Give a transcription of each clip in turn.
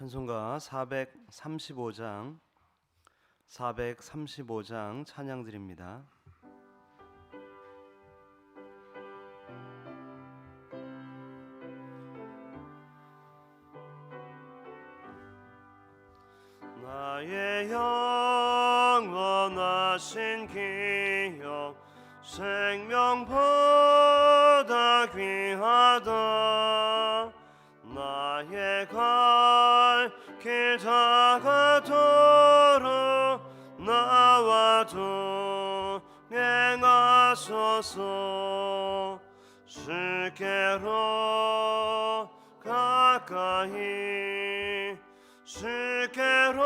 찬송가 435장 435장 찬양 드립니다. 나의 영원하신 기억 생명보다 귀하다 나의 갈 길 다가도록 나와 동행하소서. 주께로 가까이 주께로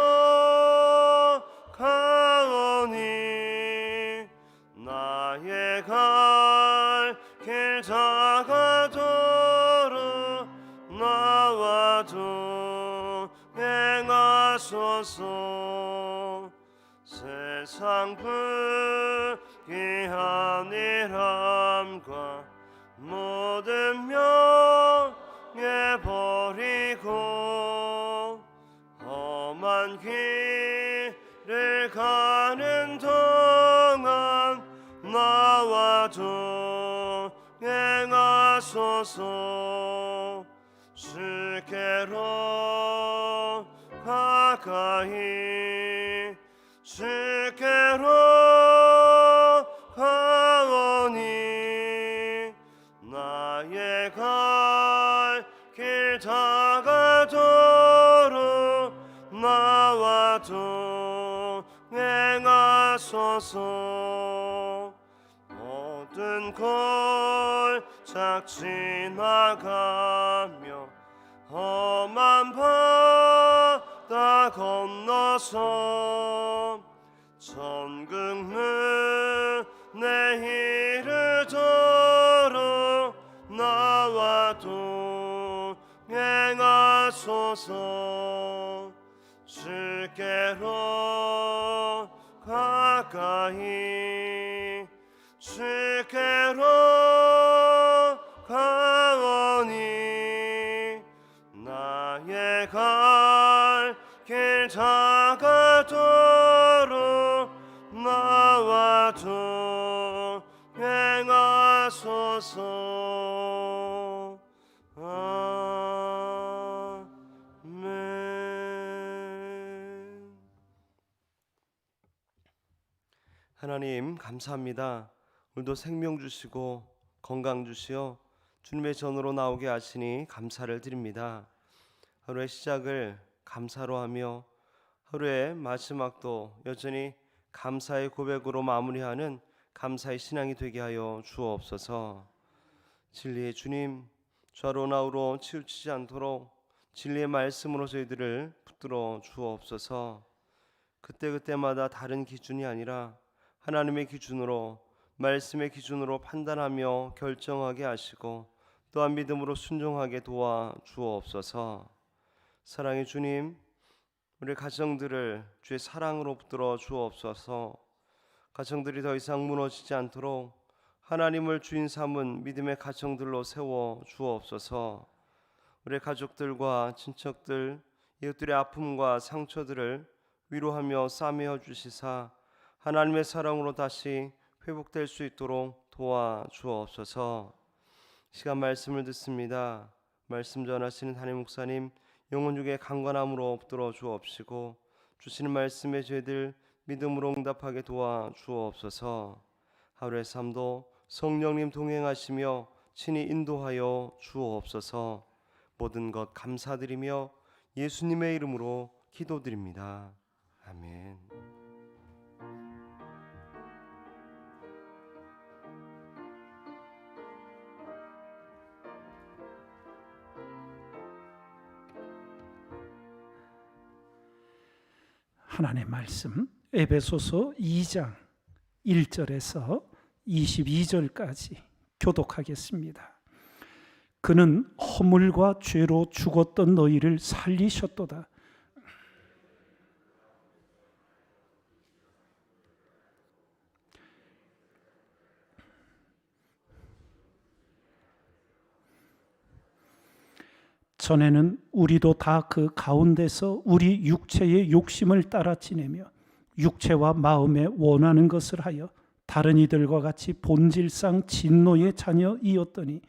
하소서 세상 불귀한 일함과 모든 명예 버리고 험한 길을 가는 동안 나와 동행하소서. 주께로 가까이 주께로 가오니 나의 갈길 다가도록 나와 동행하소서. 모든 골짝 지나가며 험한 바다 건너서 천국 문에 이르도록 나와 동행하소서. 주께로 가까이 주 행하소서 아멘 하나님 감사합니다. 오늘도 생명 주시고 건강 주시어 주님의 전으로 나오게 하시니 감사를 드립니다. 하루의 시작을 감사로 하며 하루의 마지막도 여전히 감사의 고백으로 마무리하는 감사의 신앙이 되게 하여 주옵소서. 진리의 주님, 좌로 나우로 치우치지 않도록 진리의 말씀으로 저희들을 붙들어 주옵소서. 그때그때마다 다른 기준이 아니라 하나님의 기준으로 말씀의 기준으로 판단하며 결정하게 하시고 또한 믿음으로 순종하게 도와 주옵소서. 사랑의 주님, 우리 가정들을 주의 사랑으로 붙들어 주옵소서. 가정들이 더 이상 무너지지 않도록 하나님을 주인 삼은 믿음의 가정들로 세워 주옵소서. 우리 가족들과 친척들, 이웃들의 아픔과 상처들을 위로하며 싸매어 주시사 하나님의 사랑으로 다시 회복될 수 있도록 도와 주옵소서. 시간 말씀을 듣습니다. 말씀 전하시는 담임 목사님 영혼 중에 강건함으로 붙들어 주옵시고 주시는 말씀의 죄들 믿음으로 응답하게 도와 주옵소서. 하루의 삶도 성령님 동행하시며 친히 인도하여 주옵소서. 모든 것 감사드리며 예수님의 이름으로 기도드립니다. 아멘. 하나님의 말씀 에베소서 2장 1절에서 22절까지 교독하겠습니다. 그는 허물과 죄로 죽었던 너희를 살리셨도다. 전에는 우리도 다 그 가운데서 우리 육체의 욕심을 따라 지내며 육체와 마음에 원하는 것을 하여 다른 이들과 같이 본질상 진노의 자녀이었더니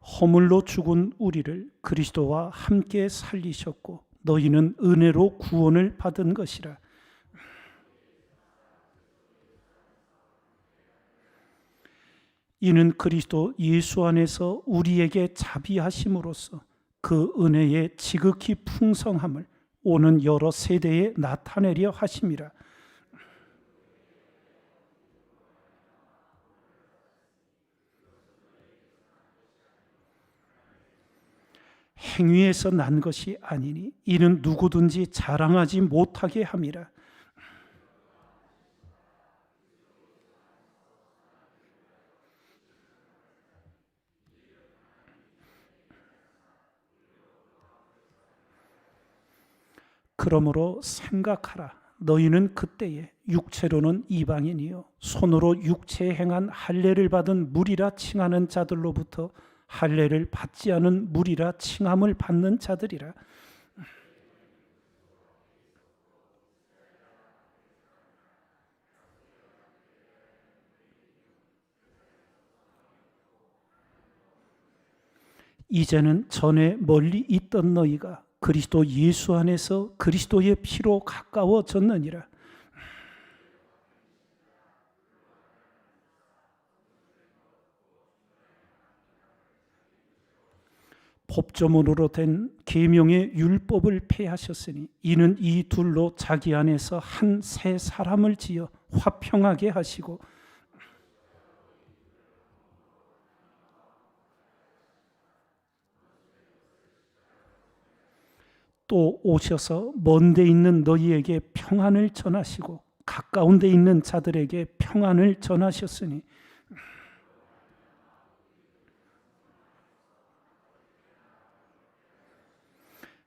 허물로 죽은 우리를 그리스도와 함께 살리셨고 너희는 은혜로 구원을 받은 것이라 이는 그리스도 예수 안에서 우리에게 자비하심으로써 그 은혜의 지극히 풍성함을 오는 여러 세대에 나타내려 하심이라. 행위에서 난 것이 아니니 이는 누구든지 자랑하지 못하게 함이라. 그러므로 생각하라. 너희는 그때에 육체로는 이방인이요 손으로 육체에 행한 할례를 받은 무리라 칭하는 자들로부터 할례를 받지 않은 무리라 칭함을 받는 자들이라. 이제는 전에 멀리 있던 너희가 그리스도 예수 안에서 그리스도의 피로 가까워졌느니라. 법조문으로 된 계명의 율법을 폐하셨으니 이는 이 둘로 자기 안에서 한 새 사람을 지어 화평하게 하시고 또 오셔서 먼데 있는 너희에게 평안을 전하시고 가까운 데 있는 자들에게 평안을 전하셨으니.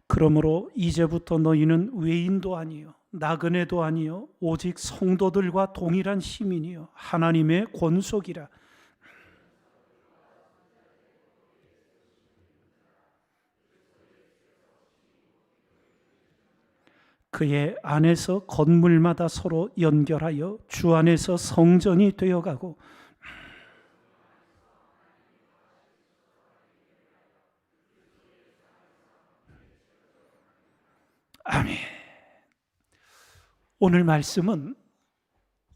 그러므로 이제부터 너희는 외인도 아니요 나그네도 아니요 오직 성도들과 동일한 시민이요 하나님의 권속이라 그의 안에서 건물마다 서로 연결하여 주 안에서 성전이 되어가고 아멘. 오늘 말씀은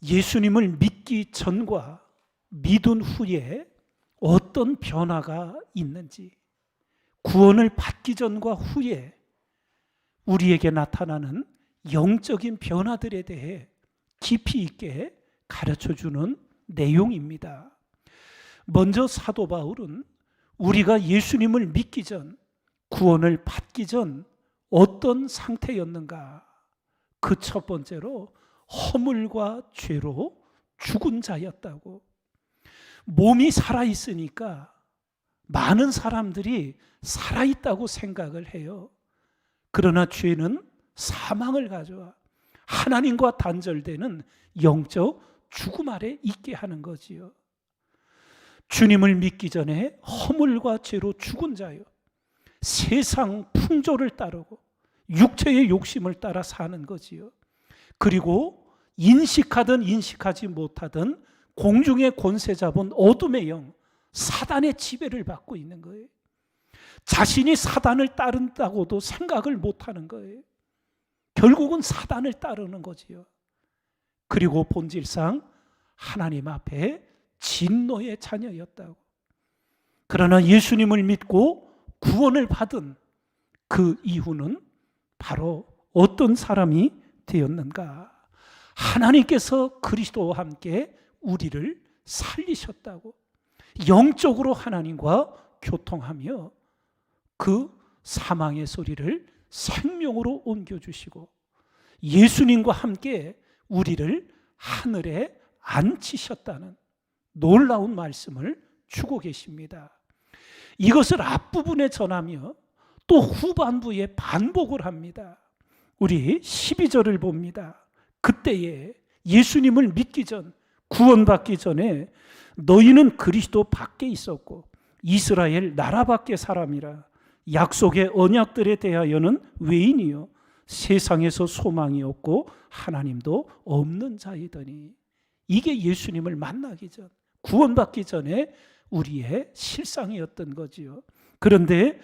예수님을 믿기 전과 믿은 후에 어떤 변화가 있는지, 구원을 받기 전과 후에 우리에게 나타나는 영적인 변화들에 대해 깊이 있게 가르쳐 주는 내용입니다. 먼저 사도 바울은 우리가 예수님을 믿기 전, 구원을 받기 전 어떤 상태였는가? 그 첫 번째로 허물과 죄로 죽은 자였다고. 몸이 살아 있으니까 많은 사람들이 살아 있다고 생각을 해요. 그러나 죄는 사망을 가져와 하나님과 단절되는 영적 죽음 아래 있게 하는 거지요. 주님을 믿기 전에 허물과 죄로 죽은 자요. 세상 풍조를 따르고 육체의 욕심을 따라 사는 거지요. 그리고 인식하든 인식하지 못하든 공중의 권세 잡은 어둠의 영, 사단의 지배를 받고 있는 거예요. 자신이 사단을 따른다고도 생각을 못 하는 거예요. 결국은 사단을 따르는 거지요. 그리고 본질상 하나님 앞에 진노의 자녀였다고. 그러나 예수님을 믿고 구원을 받은 그 이후는 바로 어떤 사람이 되었는가? 하나님께서 그리스도와 함께 우리를 살리셨다고. 영적으로 하나님과 교통하며 그 사망의 소리를 생명으로 옮겨주시고 예수님과 함께 우리를 하늘에 앉히셨다는 놀라운 말씀을 주고 계십니다. 이것을 앞부분에 전하며 또 후반부에 반복을 합니다. 우리 12절을 봅니다. 그때에 예수님을 믿기 전 구원받기 전에 너희는 그리스도 밖에 있었고 이스라엘 나라 밖의 사람이라 약속의 언약들에 대하여는 외인이요 세상에서 소망이 없고 하나님도 없는 자이더니 이게 예수님을 만나기 전 구원받기 전에 우리의 실상이었던 거지요. 그런데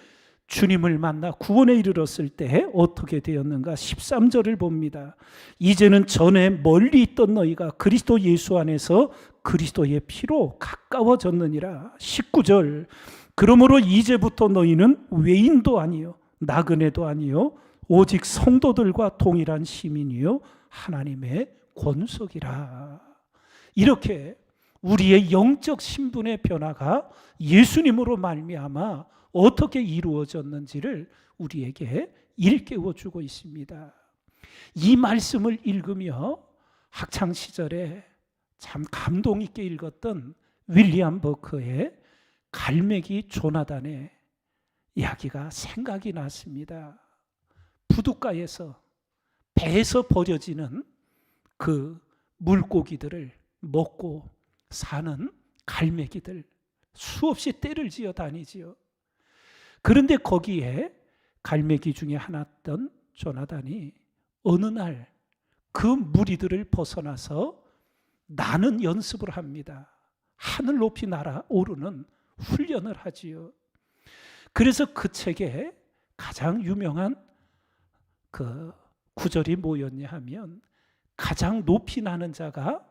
주님을 만나 구원에 이르렀을 때 어떻게 되었는가? 13절을 봅니다. 이제는 전에 멀리 있던 너희가 그리스도 예수 안에서 그리스도의 피로 가까워졌느니라. 19절. 그러므로 이제부터 너희는 외인도 아니요 나그네도 아니요 오직 성도들과 동일한 시민이요 하나님의 권속이라. 이렇게 우리의 영적 신분의 변화가 예수님으로 말미암아 어떻게 이루어졌는지를 우리에게 일깨워 주고 있습니다. 이 말씀을 읽으며 학창 시절에 참 감동 있게 읽었던 윌리엄 버크의 갈매기 조나단의 이야기가 생각이 났습니다. 부둣가에서 배에서 버려지는 그 물고기들을 먹고 사는 갈매기들 수없이 떼를 지어 다니지요. 그런데 거기에 갈매기 중에 하나였던 조나단이 어느 날 그 무리들을 벗어나서 나는 연습을 합니다. 하늘 높이 날아 오르는 훈련을 하지요. 그래서 그 책에 가장 유명한 그 구절이 뭐였냐 하면 가장 높이 나는 자가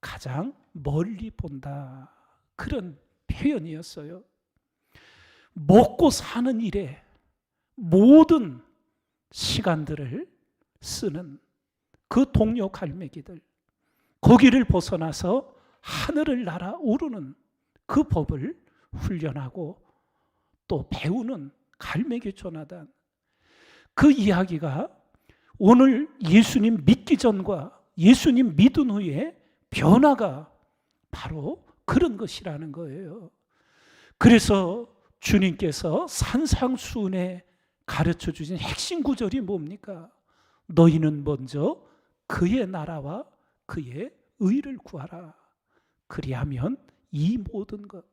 가장 멀리 본다. 그런 표현이었어요. 먹고 사는 일에 모든 시간들을 쓰는 그 동료 갈매기들, 거기를 벗어나서 하늘을 날아 오르는 그 법을 훈련하고 또 배우는 갈매기 조나단. 그 이야기가 오늘 예수님 믿기 전과 예수님 믿은 후에 변화가 바로 그런 것이라는 거예요. 그래서 주님께서 산상수훈에 가르쳐 주신 핵심 구절이 뭡니까? 너희는 먼저 그의 나라와 그의 의를 구하라. 그리하면 이 모든 것,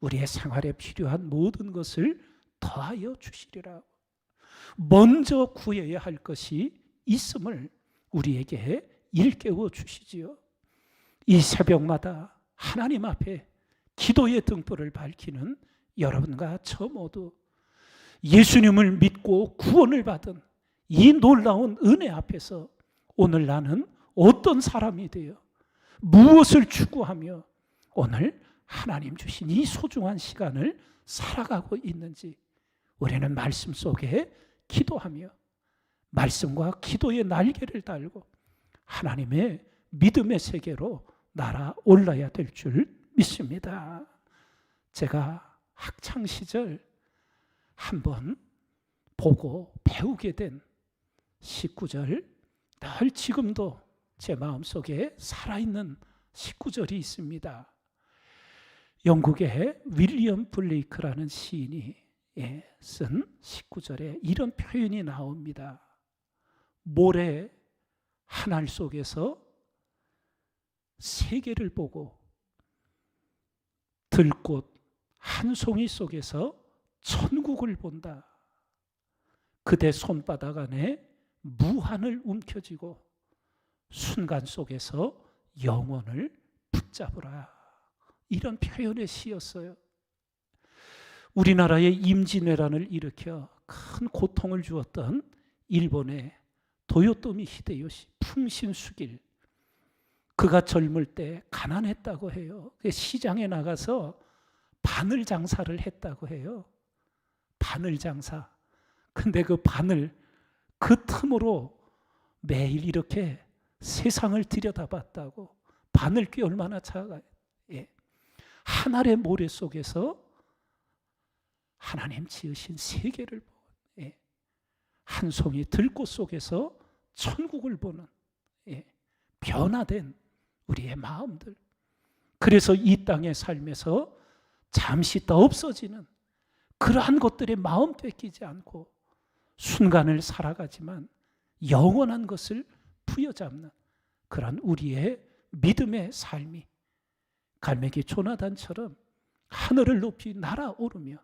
우리의 생활에 필요한 모든 것을 더하여 주시리라. 먼저 구해야 할 것이 있음을 우리에게 일깨워 주시지요. 이 새벽마다 하나님 앞에 기도의 등불을 밝히는 여러분과 저 모두 예수님을 믿고 구원을 받은 이 놀라운 은혜 앞에서 오늘 나는 어떤 사람이 되어 무엇을 추구하며 오늘 하나님 주신 이 소중한 시간을 살아가고 있는지 우리는 말씀 속에 기도하며 말씀과 기도의 날개를 달고 하나님의 믿음의 세계로 날아올라야 될 줄 믿습니다. 제가 학창 시절 한번 보고 배우게 된 19절 늘 지금도 제 마음속에 살아있는 19절이 있습니다. 영국의 윌리엄 블레이크라는 시인이 예, 쓴 19절에 이런 표현이 나옵니다. 모래 하늘 속에서 세계를 보고 들꽃 한 송이 속에서 천국을 본다. 그대 손바닥 안에 무한을 움켜쥐고 순간 속에서 영혼을 붙잡으라. 이런 표현의 시였어요. 우리나라의 임진왜란을 일으켜 큰 고통을 주었던 일본의 도요토미 히데요시 풍신수길 그가 젊을 때 가난했다고 해요. 시장에 나가서 바늘 장사를 했다고 해요. 바늘 장사. 근데 그 바늘 그 틈으로 매일 이렇게 세상을 들여다봤다고. 바늘귀 얼마나 작아요. 예. 하늘의 모래 속에서 하나님 지으신 세계를 보는 예. 한 송이 들꽃 속에서 천국을 보는 예. 변화된 우리의 마음들. 그래서 이 땅의 삶에서 잠시 더 없어지는 그러한 것들의 마음 뺏기지 않고 순간을 살아가지만 영원한 것을 부여잡는 그런 우리의 믿음의 삶이 갈매기 조나단처럼 하늘을 높이 날아오르며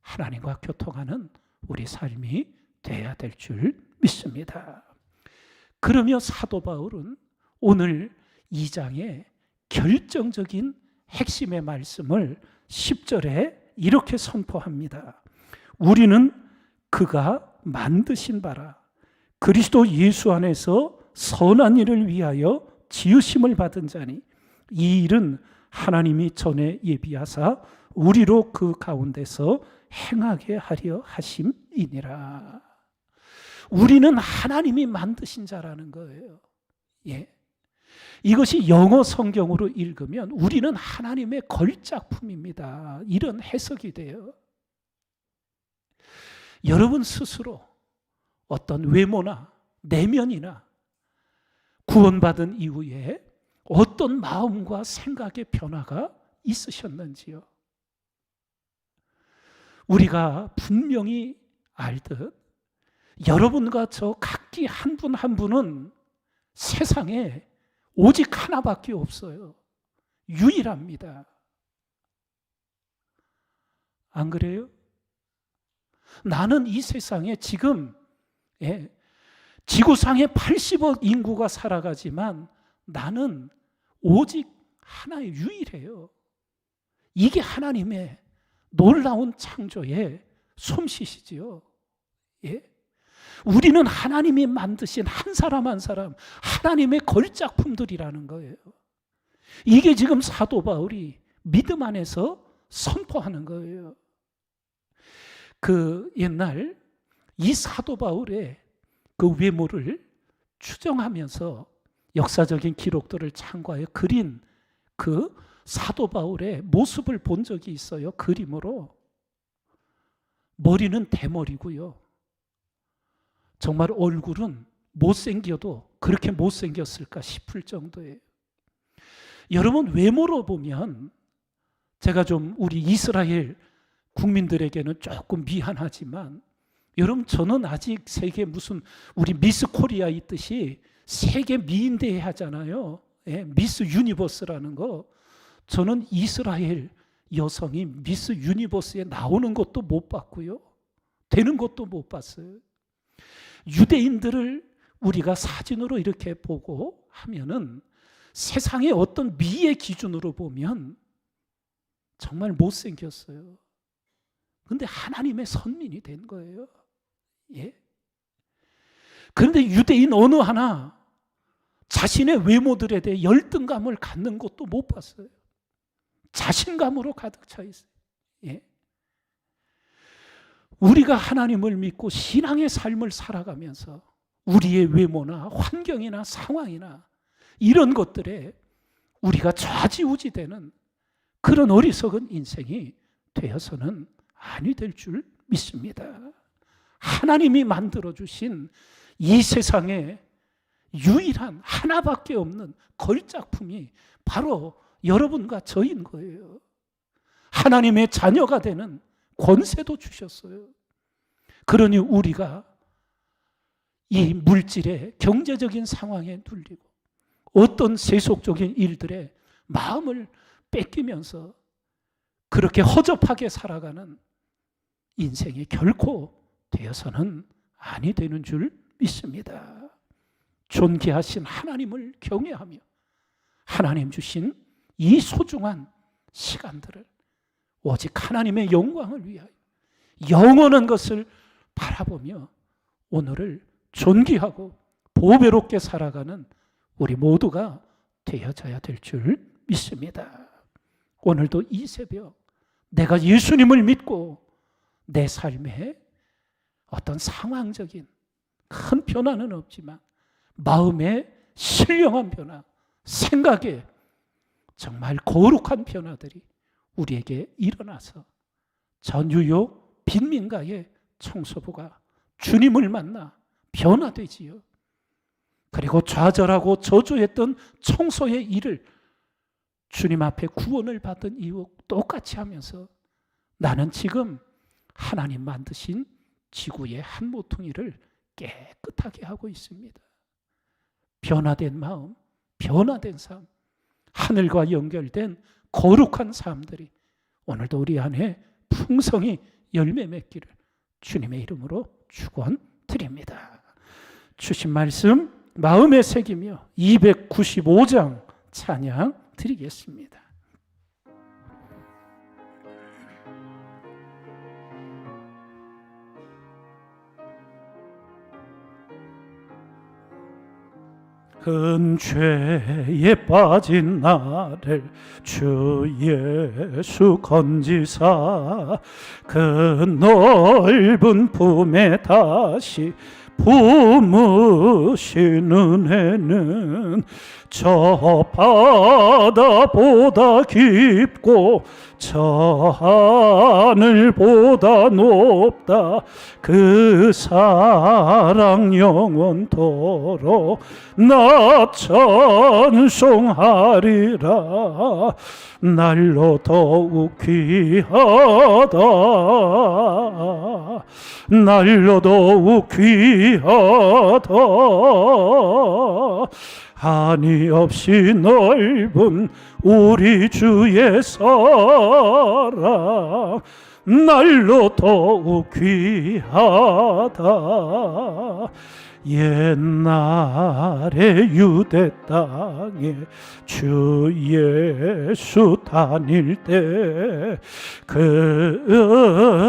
하나님과 교통하는 우리 삶이 돼야 될 줄 믿습니다. 그러며 사도 바울은 오늘 2장의 결정적인 핵심의 말씀을 10절에 이렇게 선포합니다. 우리는 그가 만드신 바라 그리스도 예수 안에서 선한 일을 위하여 지으심을 받은 자니 이 일은 하나님이 전에 예비하사 우리로 그 가운데서 행하게 하려 하심이니라. 우리는 하나님이 만드신 자라는 거예요. 예. 이것이 영어 성경으로 읽으면 우리는 하나님의 걸작품입니다. 이런 해석이 돼요. 여러분 스스로 어떤 외모나 내면이나 구원받은 이후에 어떤 마음과 생각의 변화가 있으셨는지요? 우리가 분명히 알듯 여러분과 저 각기 한 분 한 분은 세상에 오직 하나밖에 없어요. 유일합니다. 안 그래요? 나는 이 세상에 지금 예, 지구상에 80억 인구가 살아가지만 나는 오직 하나의 유일해요. 이게 하나님의 놀라운 창조의 솜씨시지요. 예? 우리는 하나님이 만드신 한 사람 한 사람 하나님의 걸작품들이라는 거예요. 이게 지금 사도 바울이 믿음 안에서 선포하는 거예요. 그 옛날 이 사도 바울의 그 외모를 추정하면서 역사적인 기록들을 참고하여 그린 그 사도 바울의 모습을 본 적이 있어요. 그림으로. 머리는 대머리고요. 정말 얼굴은 못생겨도 그렇게 못생겼을까 싶을 정도예요. 여러분, 외모로 보면 제가 좀 우리 이스라엘 국민들에게는 조금 미안하지만 여러분 저는 아직 세계 무슨 우리 미스 코리아 있듯이 세계 미인대회 하잖아요. 예, 미스 유니버스라는 거. 저는 이스라엘 여성이 미스 유니버스에 나오는 것도 못 봤고요. 되는 것도 못 봤어요. 유대인들을 우리가 사진으로 이렇게 보고 하면은 세상의 어떤 미의 기준으로 보면 정말 못생겼어요. 근데 하나님의 선민이 된 거예요. 예? 그런데 유대인 어느 하나 자신의 외모들에 대해 열등감을 갖는 것도 못 봤어요. 자신감으로 가득 차 있어요. 예? 우리가 하나님을 믿고 신앙의 삶을 살아가면서 우리의 외모나 환경이나 상황이나 이런 것들에 우리가 좌지우지되는 그런 어리석은 인생이 되어서는 아니 될 줄 믿습니다. 하나님이 만들어 주신 이 세상에 유일한 하나밖에 없는 걸작품이 바로 여러분과 저인 거예요. 하나님의 자녀가 되는 권세도 주셨어요. 그러니 우리가 이 물질의 경제적인 상황에 눌리고 어떤 세속적인 일들에 마음을 뺏기면서 그렇게 허접하게 살아가는 인생이 결코 되어서는 아니 되는 줄 믿습니다. 존귀하신 하나님을 경외하며 하나님 주신 이 소중한 시간들을 오직 하나님의 영광을 위하여 영원한 것을 바라보며 오늘을 존귀하고 보배롭게 살아가는 우리 모두가 되어져야 될 줄 믿습니다. 오늘도 이 새벽 내가 예수님을 믿고 내 삶에 어떤 상황적인 큰 변화는 없지만 마음의 신령한 변화, 생각에 정말 거룩한 변화들이 우리에게 일어나서 전유욕 빈민가의 청소부가 주님을 만나 변화되지요. 그리고 좌절하고 저주했던 청소의 일을 주님 앞에 구원을 받은 이후 똑같이 하면서 나는 지금 하나님 만드신 지구의 한 모퉁이를 깨끗하게 하고 있습니다. 변화된 마음, 변화된 삶, 하늘과 연결된 거룩한 삶들이 오늘도 우리 안에 풍성히 열매 맺기를 주님의 이름으로 축원드립니다. 주신 말씀 마음에 새기며 295장 찬양 드리겠습니다. 큰 죄에 빠진 나를 주 예수 건지사 그 넓은 품에 다시 품으시는 애는 저 바다보다 깊고 저 하늘보다 높다. 그 사랑 영원토록 나 찬송하리라. 날로 더욱 귀하다. 날로 더욱 귀하다 한이 없이 넓은 우리 주의 사랑 날로 더욱 귀하다 옛날에 유대 땅에 주 예수 다닐 때 그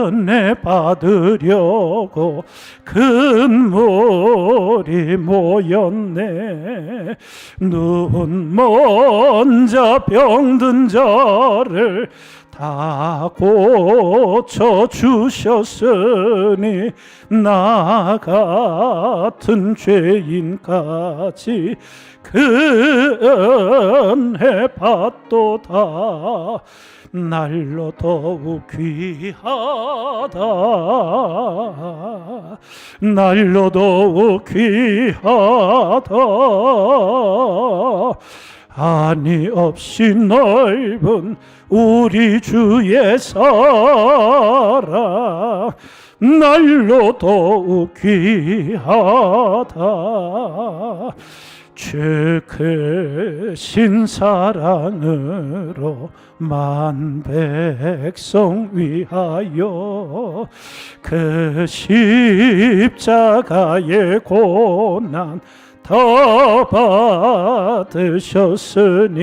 은혜 받으려고 큰 물이 모였네. 눈 먼저 병든 자를 다 고쳐 주셨으니 나 같은 죄인까지 그 은혜 받도다. 날로 더욱 귀하다. 날로 더욱 귀하다. 한이 없이 넓은 우리 주의 사랑 날로 더욱 귀하다 죄 크신 사랑으로 만 백성 위하여 그 십자가의 고난 다 받으셨으니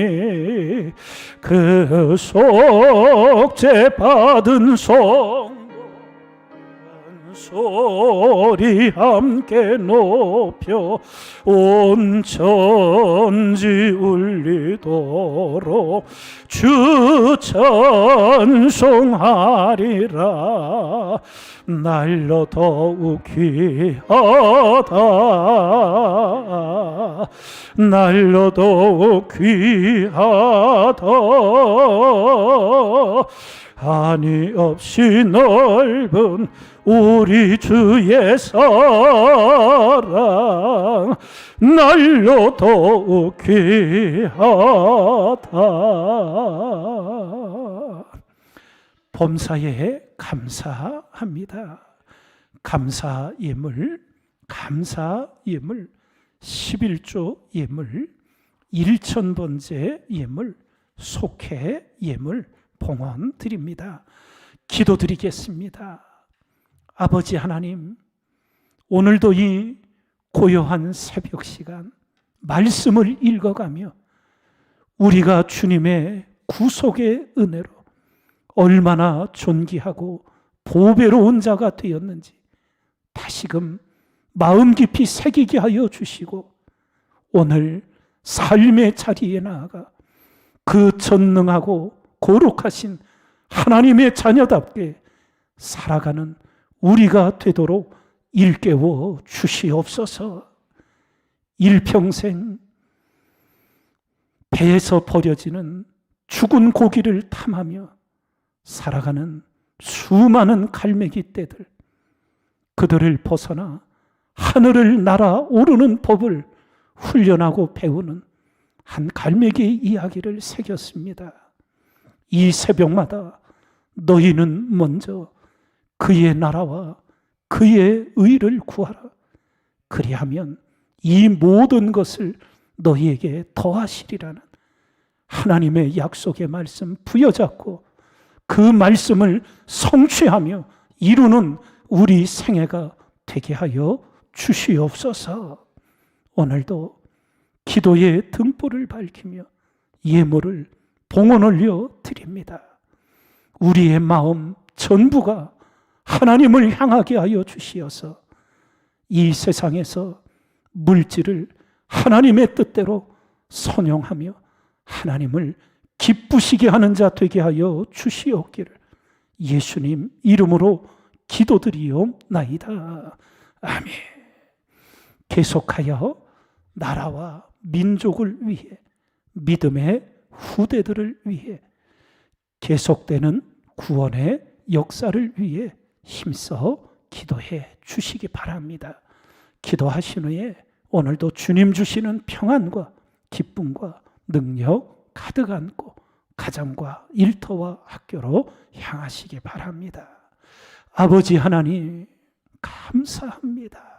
그 속죄 받은 성도 소리 함께 높여 온 천지 울리도록 주 찬송하리라 날로 더욱 귀하다. 날로 더욱 귀하다. 한이 없이 넓은 우리 주의 사랑 날로 더욱 귀하다. 범사에 감사합니다. 감사 예물, 감사 예물, 11조 예물, 1천 번째 예물, 속회 예물 봉헌 드립니다. 기도 드리겠습니다. 아버지 하나님, 오늘도 이 고요한 새벽 시간 말씀을 읽어가며 우리가 주님의 구속의 은혜로 얼마나 존귀하고 보배로운 자가 되었는지 다시금 마음 깊이 새기게 하여 주시고 오늘 삶의 자리에 나아가 그 전능하고 거룩하신 하나님의 자녀답게 살아가는 우리가 되도록 일깨워 주시옵소서. 일평생 배에서 버려지는 죽은 고기를 탐하며 살아가는 수많은 갈매기 떼들 그들을 벗어나 하늘을 날아오르는 법을 훈련하고 배우는 한 갈매기 이야기를 새겼습니다. 이 새벽마다 너희는 먼저 그의 나라와 그의 의를 구하라. 그리하면 이 모든 것을 너희에게 더하시리라는 하나님의 약속의 말씀 부여잡고 그 말씀을 성취하며 이루는 우리 생애가 되게 하여 주시옵소서. 오늘도 기도의 등불을 밝히며 예물을 봉헌 올려 드립니다. 우리의 마음 전부가 하나님을 향하게 하여 주시어서 이 세상에서 물질을 하나님의 뜻대로 선용하며 하나님을 기쁘시게 하는 자 되게 하여 주시옵기를 예수님 이름으로 기도드리옵나이다. 아멘. 계속하여 나라와 민족을 위해 믿음의 후대들을 위해 계속되는 구원의 역사를 위해 힘써 기도해 주시기 바랍니다. 기도하신 후에 오늘도 주님 주시는 평안과 기쁨과 능력 가득 안고 가정과 일터와 학교로 향하시기 바랍니다. 아버지 하나님 감사합니다.